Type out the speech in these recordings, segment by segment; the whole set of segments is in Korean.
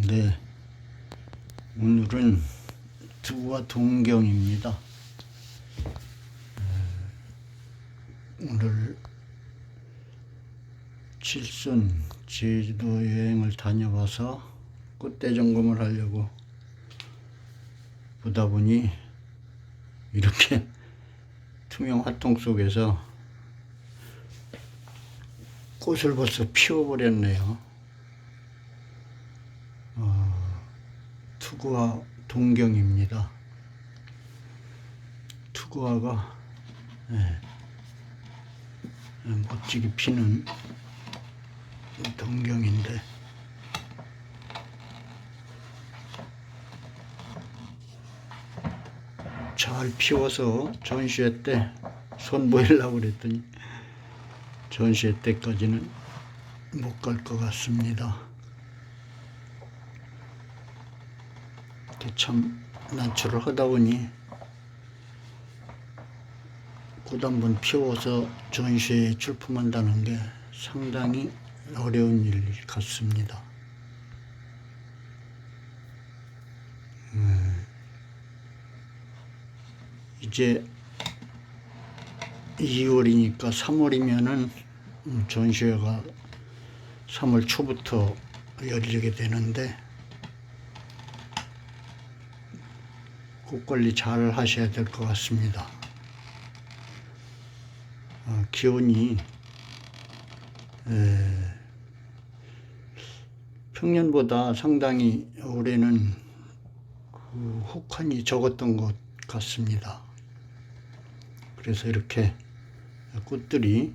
동경인데 오늘은 두와 동경입니다. 에, 오늘 칠순 제주도 여행을 다녀와서 꽃대 점검을 하려고 보다 보니 이렇게 투명 화통 속에서 꽃을 벌써 피워버렸네요. 투구화 동경입니다. 투구화가 예, 예, 멋지게 피는 동경인데 잘 피워서 전시회 때 선보이려고 그랬더니 전시회 때까지는 못 갈 것 같습니다. 이렇게 참 난초를 하다 보니 꽃 한번 피워서 전시회에 출품한다는 게 상당히 어려운 일 같습니다. 음, 이제 2월이니까 3월이면은 음, 전시회가 3월 초부터 열리게 되는데 꽃 관리 잘 하셔야 될 것 같습니다. 어, 기온이 에, 평년보다 상당히 올해는 그 혹한이 적었던 것 같습니다. 그래서 이렇게 꽃들이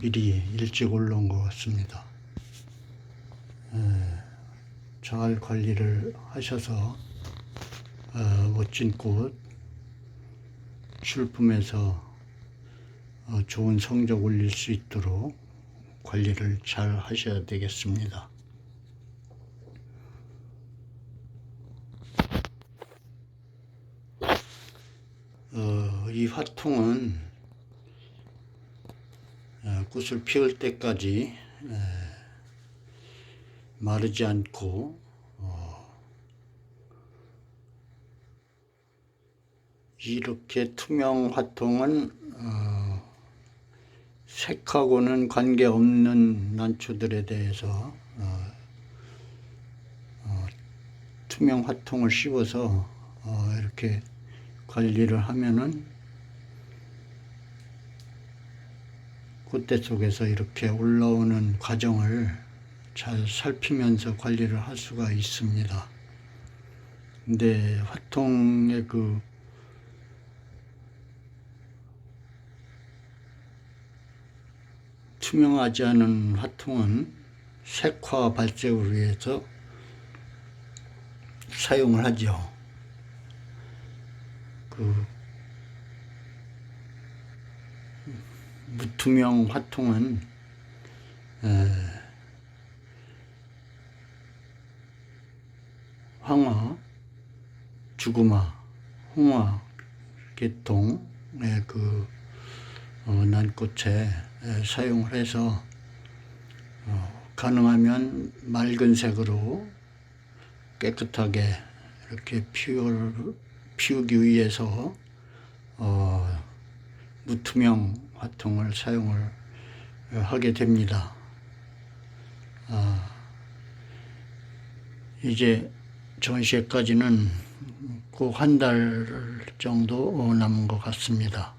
미리 일찍 올라온 것 같습니다. 에, 잘 관리를 하셔서 어, 멋진 꽃 출품해서 어, 좋은 성적 올릴 수 있도록 관리를 잘 하셔야 되겠습니다. 어, 이 화통은 어, 꽃을 피울 때까지 에, 마르지 않고 어, 이렇게 투명 화통은 어, 색하고는 관계없는 난초들에 대해서 어, 어, 투명 화통을 씌워서 어, 이렇게 관리를 하면은 꽃대 속에서 이렇게 올라오는 과정을 잘 살피면서 관리를 할 수가 있습니다. 근데 화통의 그 투명하지 않은 화통은 색화 발색을 위해서 사용을 하죠. 그 무투명 화통은 에, 황화, 주구마, 홍화 계통의 그 어, 난꽃에 에, 사용을 해서 어, 가능하면 맑은 색으로 깨끗하게 이렇게 피울, 피우기 위해서 어, 무투명 화통을 사용을 하게 됩니다. 아, 이제 전시회까지는 꼭 한 달 정도 남은 것 같습니다.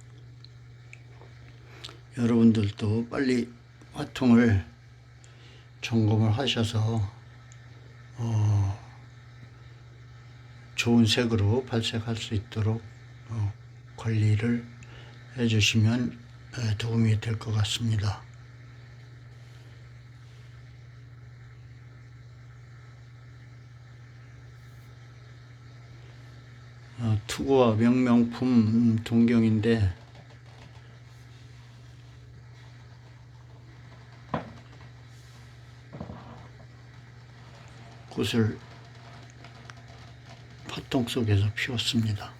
여러분들도 빨리 화통을 점검을 하셔서 어, 좋은 색으로 발색할 수 있도록 어, 관리를 해주시면 에, 도움이 될 것 같습니다. 어, 투구와 명명품 음, 동경인데 꽃을 화통 속에서 피웠습니다.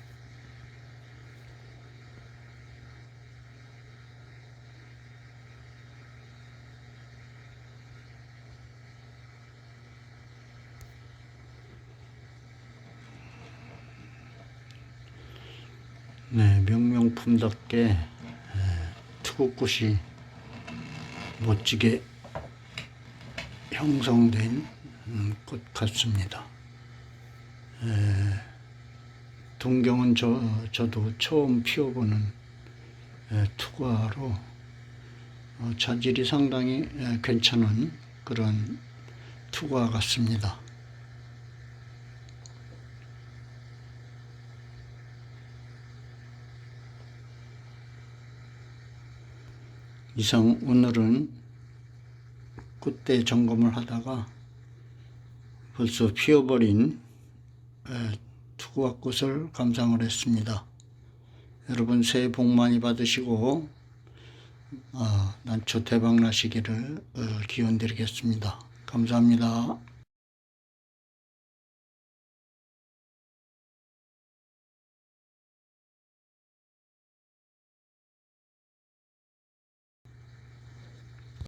네, 명명품답게 투구꽃이 멋지게 형성된 음, 꽃 같습니다. 에, 동경은 저, 저도 처음 피워보는 에, 투과로 어, 자질이 상당히 에, 괜찮은 그런 투과 같습니다. 이상 오늘은 꽃대 점검을 하다가 벌써 피어버린 에, 투구와 꽃을 감상을 했습니다. 여러분 새해 복 많이 받으시고 어, 난초 대박 나시기를 어, 기원 드리겠습니다. 감사합니다.